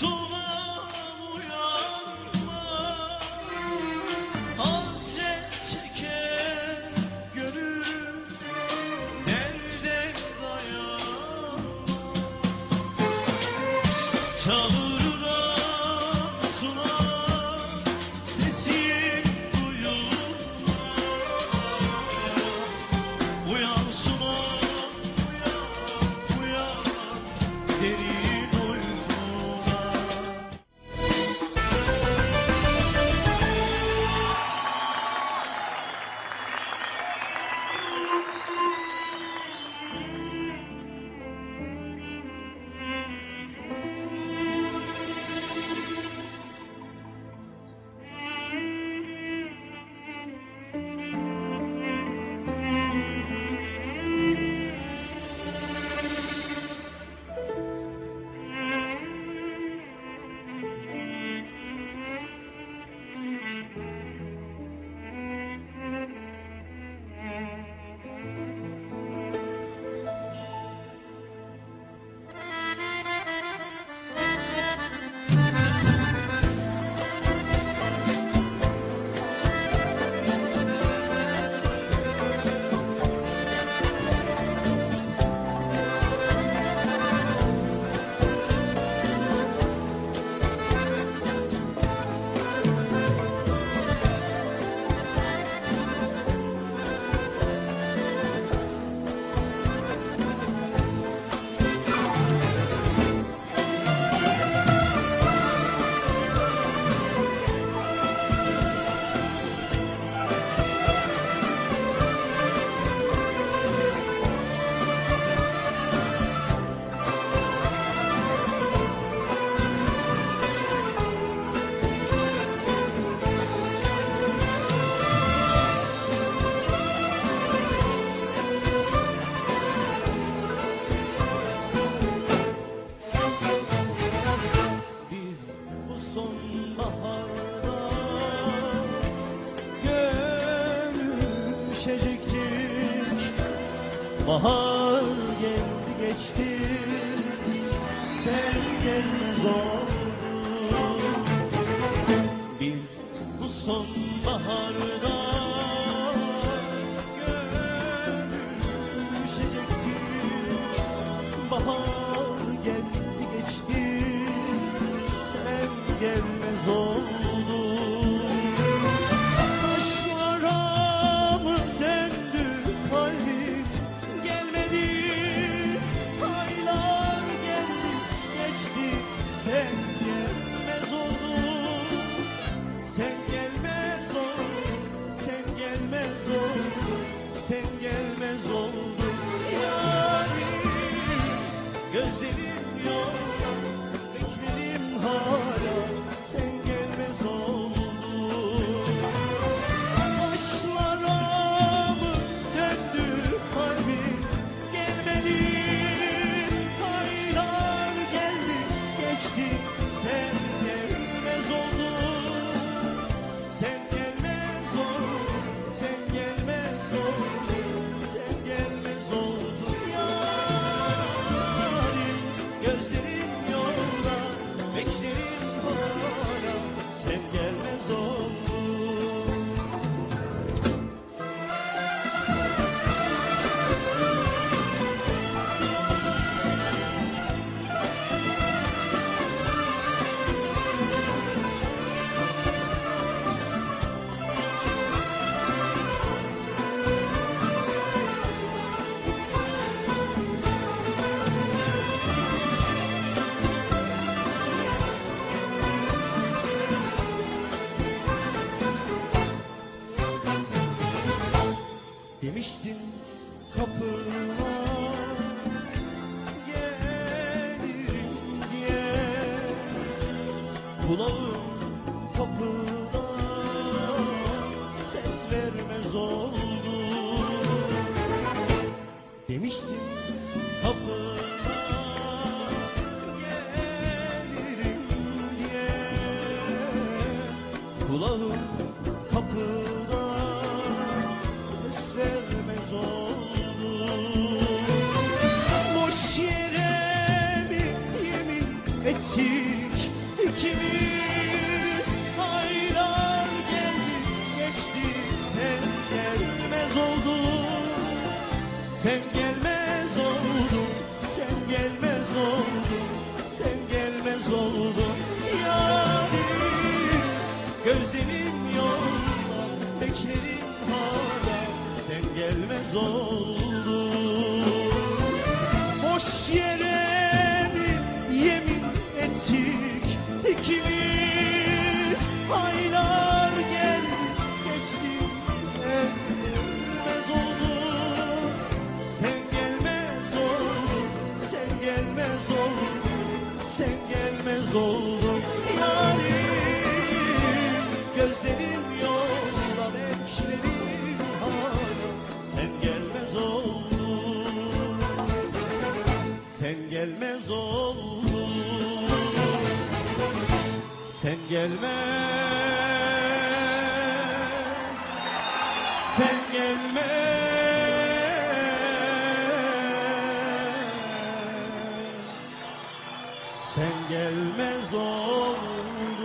consume görüşecektik Bahar geldi geçti. Sen gelmez oldun. Biz bu sonbaharda Görüşecektik Bahar geldi geçti. Sen gelmez oldun. kapına gelirim diye Kulağım kapına ses vermez oldu. Demiştim kapına gelirim diye. Kulağım kapına Sen gelmez. Sen gelmez. Sen gelmez oldun